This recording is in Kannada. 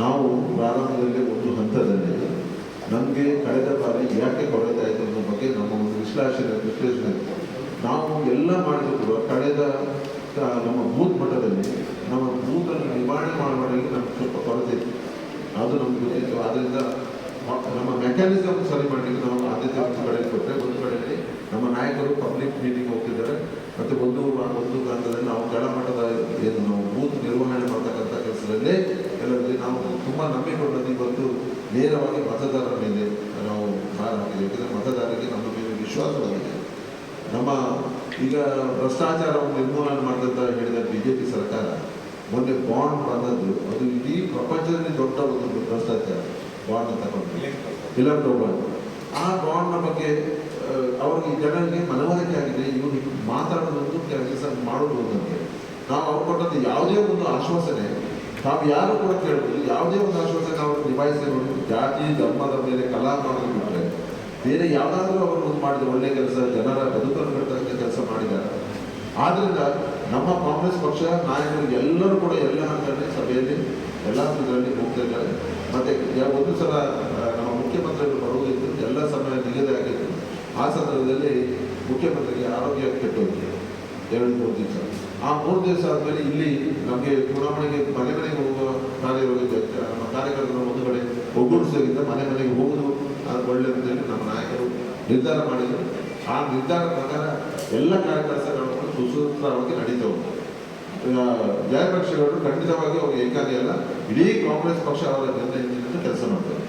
ನಾವು ಪ್ರಾರಂಭದಲ್ಲಿ ಒಂದು ಹಂತದಲ್ಲಿ ನಮಗೆ ಕಳೆದ ಬಾರಿ ಯಾಕೆ ಕೊರತೆ ಆಯಿತು ಅನ್ನೋ ಬಗ್ಗೆ ನಮ್ಮ ಒಂದು ವಿಶ್ಲೇಷಣೆ ವಿಶ್ಲೇಷಣೆ. ನಾವು ಎಲ್ಲ ಮಾಡಿದ್ರು ಕೂಡ ಕಳೆದ ನಮ್ಮ ಬೂತ್ ಮಟ್ಟದಲ್ಲಿ ನಮ್ಮ ಬೂತನ್ನು ನಿವಾರಣೆ ಮಾಡುವಲ್ಲಿ ನಮ್ಗೆ ಸ್ವಲ್ಪ ಕೊರತೆ ಇತ್ತು ಅದು ನಮ್ಗೆ ಗೊತ್ತಿತ್ತು. ಆದ್ದರಿಂದ ನಮ್ಮ ಮೆಕ್ಯಾನಿಸಮ್ ಸರಿ ಮಾಡಲಿಕ್ಕೆ ನಾವು ಆದ್ಯತೆ ಒಂದು ಕಡೆಯಲ್ಲಿ ಕೊಟ್ಟರೆ, ಒಂದು ಕಡೆಯಲ್ಲಿ ನಮ್ಮ ನಾಯಕರು ಪಬ್ಲಿಕ್ ಮೀಟಿಂಗ್ ಹೋಗ್ತಿದ್ದಾರೆ ಮತ್ತು ಒಂದು ಒಂದು ಹಂತದಲ್ಲಿ ನಾವು ಕೆಳಮಟ್ಟದ ಏನು ನಾವು ಬೂತ್ ನಿರ್ವಹಣೆ ಮಾಡ್ತಕ್ಕಂಥ ಕೆಲಸದಲ್ಲೇ ಎಲ್ಲರಲ್ಲಿ ನಾವು ತುಂಬ ನಂಬಿಕೊಂಡದ್ದು ಇವತ್ತು ನೇರವಾಗಿ ಮತದಾರರ ಮೇಲೆ ನಾವು ಭಾರ ಹಾಕಿದ್ದೇವೆ. ಯಾಕಂದರೆ ಮತದಾರರಿಗೆ ನಮ್ಮ ಮೇಲೆ ವಿಶ್ವಾಸವಾಗಿದೆ. ನಮ್ಮ ಈಗ ಭ್ರಷ್ಟಾಚಾರವನ್ನು ನಿರ್ಮೂಲನೆ ಮಾಡಿದಂತ ಹೇಳಿದ ಬಿಜೆಪಿ ಸರ್ಕಾರ ಮೊನ್ನೆ ಬಾಂಡ್ ಬಂದದ್ದು, ಅದು ಇಡೀ ಪ್ರಪಂಚದಲ್ಲಿ ದೊಡ್ಡ ಒಂದು ಭ್ರಷ್ಟಾಚಾರ, ಬಾಂಡ್ ತಗೊಂಡು ಇಲ್ಲ ಬಾಂಡ್. ಆ ಬಾಂಡ್ನ ಬಗ್ಗೆ ಅವ್ರಿಗೆ ಜನರಿಗೆ ಮನವರಿಕೆ ಆಗಿದೆ. ಇವರು ಮಾತಾಡೋದು ಕೆಲಸ ಮಾಡೋದು ಅಂತ ನಾವು ಅವ್ರು ಕೊಟ್ಟಂತ ಯಾವುದೇ ಒಂದು ಆಶ್ವಾಸನೆ ತಾವು ಯಾರು ಕೂಡ ಕೇಳ್ಬೋದು ಯಾವುದೇ ಒಂದು ಆಶ್ವಾಸ ನಾವು ನಿಭಾಯಿಸಿ ಜಾತಿ, ಧರ್ಮದ ಮೇಲೆ ಕಲಾ ಬಿಟ್ಟರೆ ಬೇರೆ ಯಾವುದಾದ್ರೂ ಅವರು ಒಂದು ಮಾಡಿದ ಒಳ್ಳೆ ಕೆಲಸ, ಜನರ ಬದುಕನ್ನು ಕಟ್ಟತಕ್ಕ ಕೆಲಸ ಮಾಡಿದ್ದಾರೆ. ಆದ್ರಿಂದ ನಮ್ಮ ಕಾಂಗ್ರೆಸ್ ಪಕ್ಷ, ನಾಯಕರು ಎಲ್ಲರೂ ಕೂಡ ಎಲ್ಲ ಹಂತದಲ್ಲಿ ಸಭೆಯಲ್ಲಿ ಎಲ್ಲ ಹಂತದಲ್ಲಿ ಹೋಗ್ತಾ ಇದ್ದಾರೆ. ಮತ್ತೆ ಒಂದು ಸಲ ನಮ್ಮ ಮುಖ್ಯಮಂತ್ರಿಗಳು ಬರುವುದಿತ್ತು ಎಲ್ಲ ಸಮಯ ನಿಗದಿ ಆಗಿತ್ತು. ಆ ಸಂದರ್ಭದಲ್ಲಿ ಮುಖ್ಯಮಂತ್ರಿಗೆ ಆರೋಗ್ಯ ಕೆಟ್ಟೋಯ್ತು. ಎರಡು, ಮೂರು ದಿವಸ. ಆ ಮೂರು ದಿವಸ ಆದಮೇಲೆ ಇಲ್ಲಿ ನಮಗೆ ಚುನಾವಣೆಗೆ ಮನೆ ಮನೆಗೆ ಹೋಗುವ ಕಾರ್ಯವಾಗಿ ನಮ್ಮ ಕಾರ್ಯಕರ್ತರು ಒಂದು ಕಡೆ ಒಗ್ಗೂಡಿಸೋದ್ರಿಂದ ಮನೆ ಮನೆಗೆ ಹೋಗುವುದು ಅದು ಒಳ್ಳೆಯದು ಅಂತ ಹೇಳಿ ನಮ್ಮ ನಾಯಕರು ನಿರ್ಧಾರ ಮಾಡಿದರು. ಆ ನಿರ್ಧಾರ ಪ್ರಕಾರ ಎಲ್ಲ ಕಾರ್ಯಕರ್ತರು ಸುಸೂತ್ರವಾಗಿ ನಡೀತಾ ಈಗ ಜಯಪಕ್ಷಗಳು ಖಂಡಿತವಾಗಿ ಅವರು ಏಕಾಗಿ ಅಲ್ಲ ಇಡೀ ಕಾಂಗ್ರೆಸ್ ಪಕ್ಷ ಅವರ ಜನ ಕೆಲಸ ಮಾಡ್ತಾರೆ.